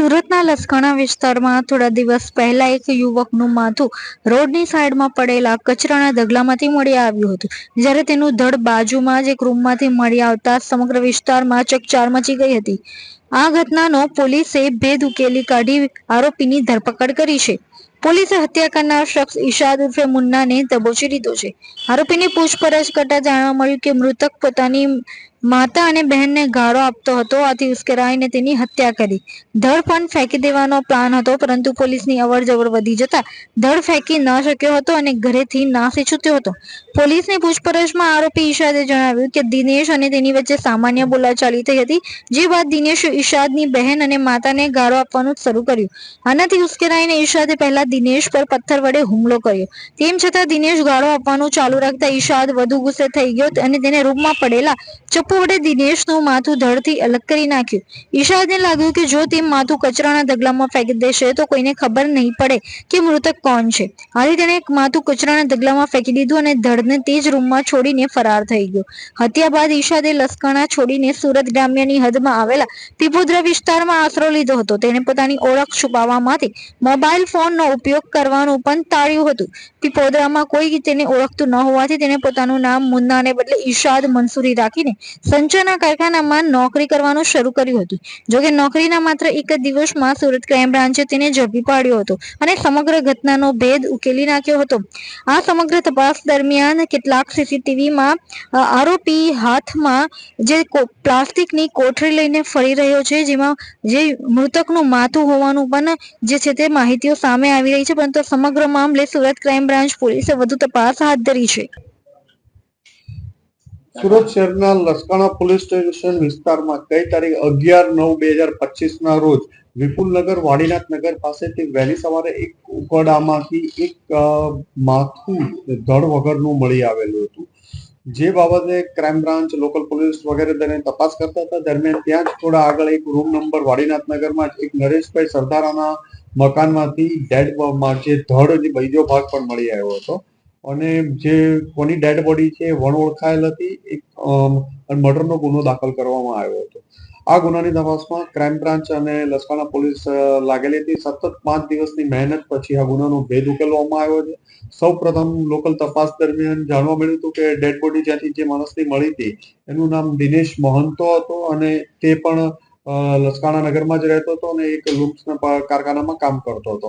સુરતના લસકાણા વિસ્તારમાં થોડા દિવસ પહેલા એક યુવકનું માથું રોડની સાઈડમાં પડેલા કચરાના ઢગલામાંથી મળી આવ્યું હતું, જ્યારે તેનું ધડ બાજુમાં જ એક રૂમમાંથી મળી આવતા સમગ્ર વિસ્તારમાં ચકચાર મચી ગઈ હતી. આ ઘટનાનો પોલીસે ભેદ ઉકેલી કાઢી આરોપીની ધરપકડ કરી છે. પોલીસે હત્યા કરનાર શખ્સ ઈશાદ ઉર્ફે મુન્નાને દબોચી લીધો છે. આરોપીની પૂછપરછ કરતા જાણવા મળ્યું કે મૃતક પોતાની માતા અને બહેનને ગાળો આપતો હતો. આથી ઉશ્કેરાઈને તેની હત્યા કરી. ધડ પણ ફેંકી દેવાનો પ્લાન હતો, પરંતુ પોલીસની અવરજવર વધી જતા ધડ ફેંકી ન શક્યો હતો અને ઘરેથી નાસી છૂટ્યો હતો. પોલીસની પૂછપરછમાં આરોપી ઈશાદે જણાવ્યું કે દિનેશ અને તેની વચ્ચે સામાન્ય બોલાચાલી થઈ હતી, જે બાદ દિનેશ ઈશાદની બહેન અને માતાને ગાળો આપવાનું શરૂ કર્યું. આનાથી ઉશ્કેરાઈને ઈશાદે પહેલા દિનેશ પર પથ્થર વડે હુમલો કર્યો. તેમ છતાં દિનેશ ગાળો આપવાનું ચાલુ રાખતા ઈશાદ વધુ ગુસ્સે થઈ ગયો અને તેને રૂમમાં પડેલા ચપ્પુ વડે દિનેશનું માથું ધડથી અલગ કરી નાખ્યું. ઈશાદને લાગ્યું કે જો તે માથું કચરાના ઢગલામાં ફેંકી દેશે તો કોઈને ખબર નહીં પડે કે મૃતક કોણ છે. આથી તેણે માથું કચરાના ઢગલામાં ફેંકી દીધું અને ધડને તે જ રૂમમાં છોડીને ફરાર થઈ ગયો. હત્યા બાદ ઈશાદે લશ્કરના છોડીને સુરત ગ્રામ્યની હદમાં આવેલા પીપોદરા વિસ્તારમાં આશરો લીધો હતો. તેણે પોતાની ઓળખ છુપાવવા માટે મોબાઈલ ફોનનો ઉપયોગ કરવાનું પણ ટાળ્યું હતું. પીપોદરામાં કોઈ તેને ઓળખતું ન હોવાથી તેણે પોતાનું નામ મુન્નાને બદલે ઈશાદ મંસૂરી રાખીને સંચાના કારખાનામાં નોકરી કરવાનું શરૂ કર્યું હતું. જોકે નોકરીના માત્ર એક જ દિવસમાં સુરત ક્રાઇમ બ્રાન્ચે તેને ઝડપી પાડ્યો હતો અને સમગ્ર ઘટનાનો ભેદ ઉકેલી નાખ્યો હતો. આ સમગ્ર તપાસ દરમિયાન કેટલાક સીસીટીવીમાં આરોપી હાથમાં જે પ્લાસ્ટિકની કોઠરી લઈને ફરી રહ્યો છે, જેમાં જે મૃતકનું માથું હોવાનું પણ જે છે તે માહિતીઓ સામે આવી રહી છે, પરંતુ સમગ્ર મામલે સુરત ક્રાઇમ બ્રાન્ચ પોલીસે વધુ તપાસ હાથ ધરી છે. સુરત શહેરના લસકાણા પોલીસ સ્ટેશન વિસ્તારમાં ગઈ તારીખ અગિયાર નવ બે હજાર પચીસ ના રોજ વિપુલનગર વાડીનાથ નગર પાસેથી વહેલી સવારે એક ઉકડામાંથી એક માથું ધડ વગરનું મળી આવેલું હતું. જે બાબતે ક્રાઇમ બ્રાન્ચ, લોકલ પોલીસ વગેરે તેને તપાસ કરતા હતા. દરમિયાન ત્યાં જ થોડા આગળ એક રૂમ નંબર વાડીનાથ નગરમાં જ એક નરેશભાઈ સરદારાના મકાનમાંથી ડેડ જે ધડ બીજો ભાગ પણ મળી આવ્યો હતો. અને જે કોની ડેડ બોડી છે વણ ઓળખાયેલ હતી, એક મર્ડરનો ગુનો દાખલ કરવામાં આવ્યો હતો. આ ગુનાની તપાસમાં ક્રાઇમ બ્રાન્ચ અને લસકાણા પોલીસ લાગેલી હતી. સતત પાંચ દિવસની મહેનત પછી આ ગુનાનો ભેદ ઉકેલવામાં આવ્યો છે. સૌ પ્રથમ લોકલ તપાસ દરમિયાન જાણવા મળ્યું હતું કે ડેડ બોડી જ્યાંથી જે માણસની મળી હતી, એનું નામ દિનેશ મહંતો હતો અને તે પણ લસકાણા નગરમાં જ રહેતો હતો અને એક લુમ્સના કારખાનામાં કામ કરતો હતો.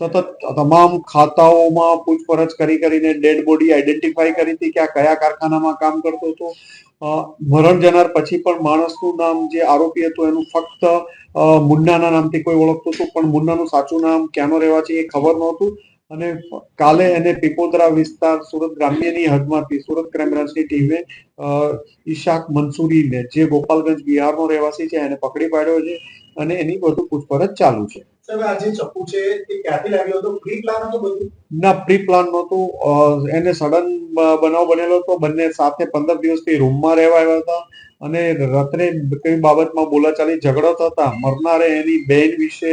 સતત તમામ ખાતાઓમાં પૂછપરછ કરી કરીને ડેડ બોડી આઈડેન્ટિફાઈ કરી હતી કે આ કયા કારખાનામાં કામ કરતો હતો. મરણ જનાર પછી પણ માણસનું નામ જે આરોપી હતું એનું ફક્ત મુન્નાના નામથી કોઈ ઓળખતું હતું, પણ મુન્નાનું સાચું નામ ક્યાંનો રહેવા છે એ ખબર નહોતું. અને કાલે એને પીપોદરા વિસ્તાર સુરત ગ્રામ્યની હદમાંથી સુરત ક્રાઇમ બ્રાન્ચની ટીમે ઈશાક મંસૂરીને જે ગોપાલગંજ બિહારનો રહેવાસી છે એને પકડી પાડ્યો છે. અને એની બધું પૂછપરછ ચાલુ છે. ના પ્રી પ્લાન નહોતું. એને સડન બનાવ બનેલો હતો. બંને સાથે પંદર દિવસથી રૂમમાં રહેવા આવ્યા હતા. અને રાત્રે કઈ બાબતમાં બોલાચાલી ઝઘડો થતા મરનારે એની બેન વિશે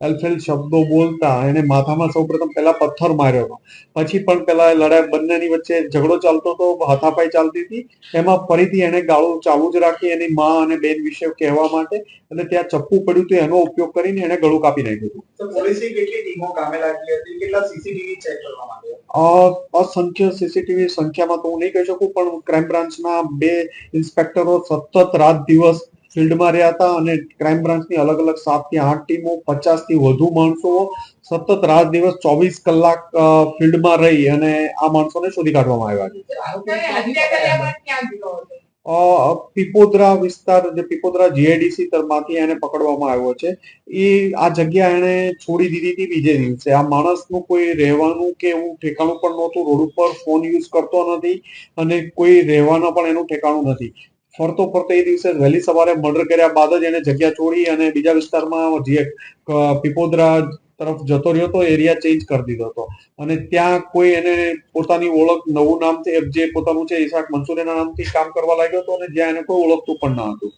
એલફેલ શબ્દો બોલતા એને માથામાં સૌપ્રથમ પહેલા પથ્થર માર્યો હતો. પછી પણ પેલા લડાઈ બંનેની વચ્ચે ઝઘડો ચાલતો હતો હાથાપાઈ ચાલતી હતી. એમાં ફરીથી એને ગાળું ચાલુ જ રાખી એની માં અને બેન વિશે કહેવા માટે અને ત્યાં ચપ્પુ પડ્યું હતું એનો ઉપયોગ કરીને એને ગળું કાપી નાખ્યું હતું. પોલીસે કેટલી ટીમો કામે લાગી હતી? કેટલા સીસીટીવી ચેક કરવામાં આવ્યા અ, અસંખ્ય સીસીટીવી સંખ્યામાં તો હું નહીં કહી શકું, પણ ક્રાઇમ બ્રાન્ચના બે ઇન્સ્પેક્ટરો સતત રાત દિવસ ફિલ્ડમાં રહ્યા હતા અને ક્રાઇમ બ્રાન્ચની અલગ અલગ સાતથી આઠ ટીમો પચાસથી વધુ માણસો સતત રાત દિવસ ચોવીસ કલાક ફિલ્ડમાં રહી અને આ માણસોને શોધી કાઢવામાં આવ્યા છે. પીપોદરા વિસ્તાર જે પીપોદરા જીઆઈડીસી તરફથી એને પકડવામાં આવ્યો છે, એ આ જગ્યા એને છોડી દીધી હતી બીજે દિવસે. આ માણસનું કોઈ રહેવાનું કે એવું ઠેકાણું પણ નહોતું, રોડ ઉપર ફોન યુઝ કરતો નથી અને કોઈ રહેવાના પણ એનું ઠેકાણું નથી. ફરતો ફરતો એ દિવસે વહેલી સવારે મર્ડર કર્યા બાદ જ એને જગ્યા છોડી અને બીજા વિસ્તારમાં જે પીપોદરા તરફ જતો રહ્યો હતો એરિયા ચેન્જ કરી દીધો હતો. અને ત્યાં કોઈ એને પોતાની ઓળખ નવું નામ છે જે પોતાનું છે ઈશાક મંસૂરીના નામથી કામ કરવા લાગ્યો હતો અને જ્યાં એને કોઈ ઓળખતું પણ ન હતું.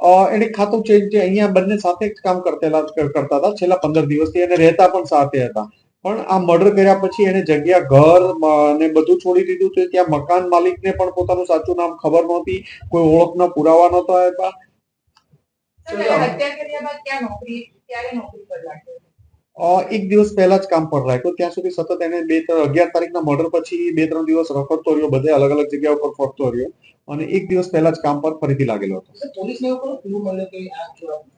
હતો એને ખાતું ચેન્જ છે અહીંયા બંને સાથે જ કામ કરતેલા કરતા હતા. છેલ્લા પંદર દિવસથી અને રહેતા પણ સાથે હતા. પણ આ મર્ડર કર્યા પછી એને જગ્યા ઘર ને બધું છોડી દીધું છે. ત્યાં મકાન માલિકને પણ પોતાનું સાચું નામ ખબર નહોતી. કોઈ ઓળખના પુરાવા નહોતા આપ્યા. એક દિવસ પહેલા જ કામ પર રાખ્યો ત્યાં સુધી સતત એને બે અગિયાર તારીખના મર્ડર પછી બે ત્રણ દિવસ રખડતો રહ્યો બધે અલગ અલગ જગ્યા ઉપર ફરતો રહ્યો. અને એક દિવસ પહેલા જ કામ પર ફરીથી લાગેલો હતો. પોલીસને એવું મળ્યો કે આ ચોરાનો? અ,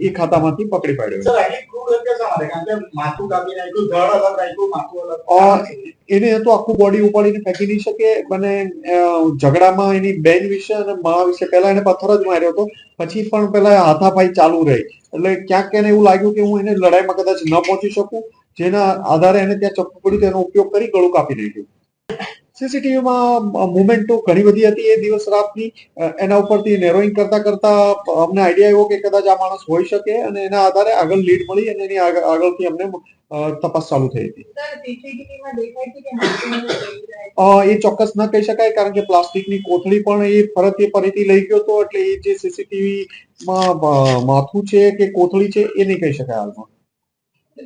એ ખાતામાંથી પકડી પાડ્યો એને તો આખું બોડી ઉપાડીને ફેંકી નહીં શકે. અ, ઝઘડામાં એની બેન વિશે અને મા વિશે પહેલા એને પથ્થર જ માર્યો હતો. પછી પણ પેલા હાથાપાઈ ચાલુ રહી. એટલે ક્યાંક એને એવું લાગ્યું કે હું એને લડાઈમાં કદાચ ન પહોંચી શકું. જેના આધારે એને ત્યાં ચપ્પુ પડ્યું તેનો ઉપયોગ કરી ગળું કાપી નાખ્યું. સીસીટીવીમાં મુમેન્ટો ઘણી બધી હતી એ દિવસ રાતની. એના ઉપરથી નેરોઈંગ કરતા કરતા અમને આઈડિયા આવ્યો કે કદાચ આ માણસ હોઈ શકે અને એના આધારે આગળ લીડ મળી અને એની આગળથી અમને તપાસ ચાલુ થઈ હતી. એ ચોક્કસ ન કહી શકાય કારણ કે પ્લાસ્ટિકની કોથળી પણ એ ફરતે ફરીથી લઈ ગયો હતો એટલે એ જે સીસીટીવીમાં માથું છે કે કોથળી છે એ નહીં કહી શકાય હાલમાં.